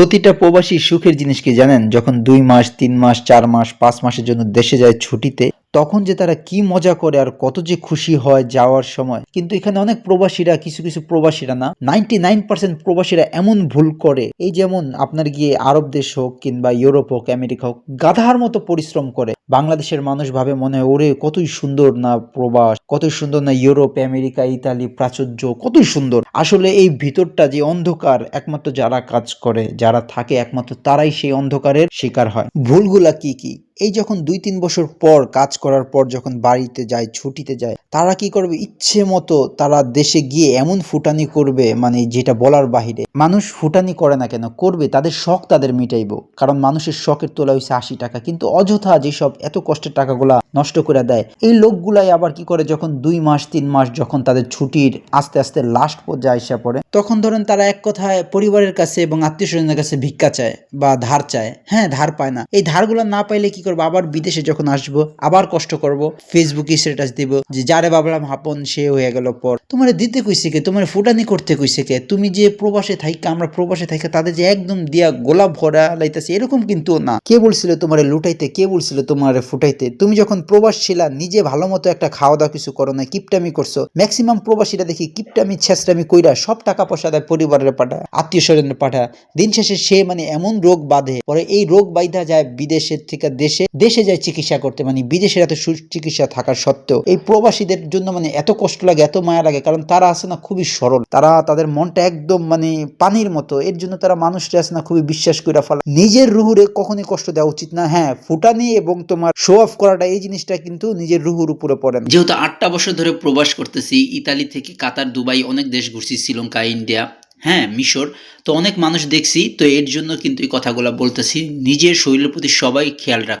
প্রতিটা প্রবাসী সুখের জিনিসকে জানেন? যখন দুই মাস, তিন মাস, চার মাস, পাঁচ মাসের জন্য দেশে যায় ছুটিতে তখন যে তারা কি মজা করে আর কত যে খুশি হয় যাওয়ার সময়। কিন্তু এখানে অনেক প্রবাসীরা, কিছু কিছু প্রবাসীরা না নাইনটি নাইন পার্সেন্ট প্রবাসীরা এমন ভুল করে। এই যেমন আপনার গিয়ে আরব দেশ হোক কিংবা ইউরোপ হোক, আমেরিকা হোক, গাধার মতো পরিশ্রম করে। বাংলাদেশের মানুষ ভাবে মনে হয়, ওরে, কতই সুন্দর না প্রবাস, কতই সুন্দর না ইউরোপ, আমেরিকা, ইতালি, প্রাচুর্য, কতই সুন্দর। আসলে এই ভিতরটা যে অন্ধকার, একমাত্র যারা কাজ করে, যারা থাকে একমাত্র তারাই সেই অন্ধকারের শিকার হয়। ভুলগুলা কি কি? এই যখন দুই তিন বছর পর কাজ করার পর যখন বাড়িতে যায়, ছুটিতে যায়, তারা কি করবে? ইচ্ছে মতো তারা দেশে গিয়ে এমন ফুটানি করবে মানে যেটা বলার বাহিরে। মানুষ ফুটানি করে না কেন? করবে, তাদের শখ তাদের মিটাইবো। কারণ মানুষের শখের তোলা হয়েছে আশি টাকা। কিন্তু অযথা যেসব এত কষ্টের টাকাগুলা নষ্ট করে দেয়, এই লোকগুলাই আবার কি করে যখন দুই মাস, তিন মাস যখন তাদের ছুটির আস্তে আস্তে লাস্ট পর্যায়ে আসা পড়ে, তখন ধরেন তারা এক কথায় পরিবারের কাছে এবং আত্মীয় স্বজনের কাছে ভিক্ষা চায় বা ধার চায়। হ্যাঁ ধার পায় না। এই ধারগুলো না পাইলে কি করব, আবার বিদেশে যখন আসব, আবার কষ্ট করব ফেসবুকে স্ট্যাটাস দিব, যে যারে ভাবলাম হাপন সে হয়ে গেল পর। তোমার দিতে কইছে কে? তোমার ফুটানি করতে কইছে কে? তুমি যে প্রবাসে থাইকা, আমরা প্রবাসে থাইকা, তাদের যে একদম দিয়া গোলাপ ভরা লাইতেছে, এরকম কিন্তু না। কে বলছিল তোমার লুটাইতে? কে বলছিল তোমার ফুটাইতে? তুমি যখন প্রবাস ছিলা, নিজে ভালো মতো একটা খাওয়া দাওয়া কিছু করো না কিপটামি করছ। ম্যাক্সিমাম প্রবাসীরা দেখি কিপটামি, ছেঁচড়ামি কইরা সব টাকা পয়সা দেয় পরিবারের পাঠায় আত্মীয় স্বজনের পাঠায় দিন শেষে সে মানে এমন রোগ বাঁধে, পরে এই রোগ বাইধা যায় বিদেশের থেকে দেশে দেশে যায় চিকিৎসা করতে। মানে বিদেশের এত সুচিকিৎসা থাকার সত্ত্বেও এই প্রবাসীদের জন্য মানে এত কষ্ট লাগে, এত মায়া লাগে, কারণ তারা আছে না খুবই সরল। তারা তাদের মনটা একদম মানে পানির মতো। এর জন্য তারা মানুষটা আছে না খুবই বিশ্বাস করে ফেলা। নিজের রুহুরে কখনই কষ্ট দেওয়া উচিত না। হ্যাঁ ফুটানি এবং তোমার শো অফ করাটা এই জিনিসটা কিন্তু নিজের রুহুর উপরে পড়ে যেহেতু আটটা বছর ধরে প্রবাস করতেছি, ইতালি থেকে কাতার, দুবাই অনেক দেশ ঘুরছি, শ্রীলঙ্কা, ইন্ডিয়া হ্যাঁ মিশর। তো অনেক মানুষ দেখছি, তো এর জন্য কিন্তু এই কথাগুলো বলতেছি। নিজের শরীরের প্রতি সবাই খেয়াল রাখ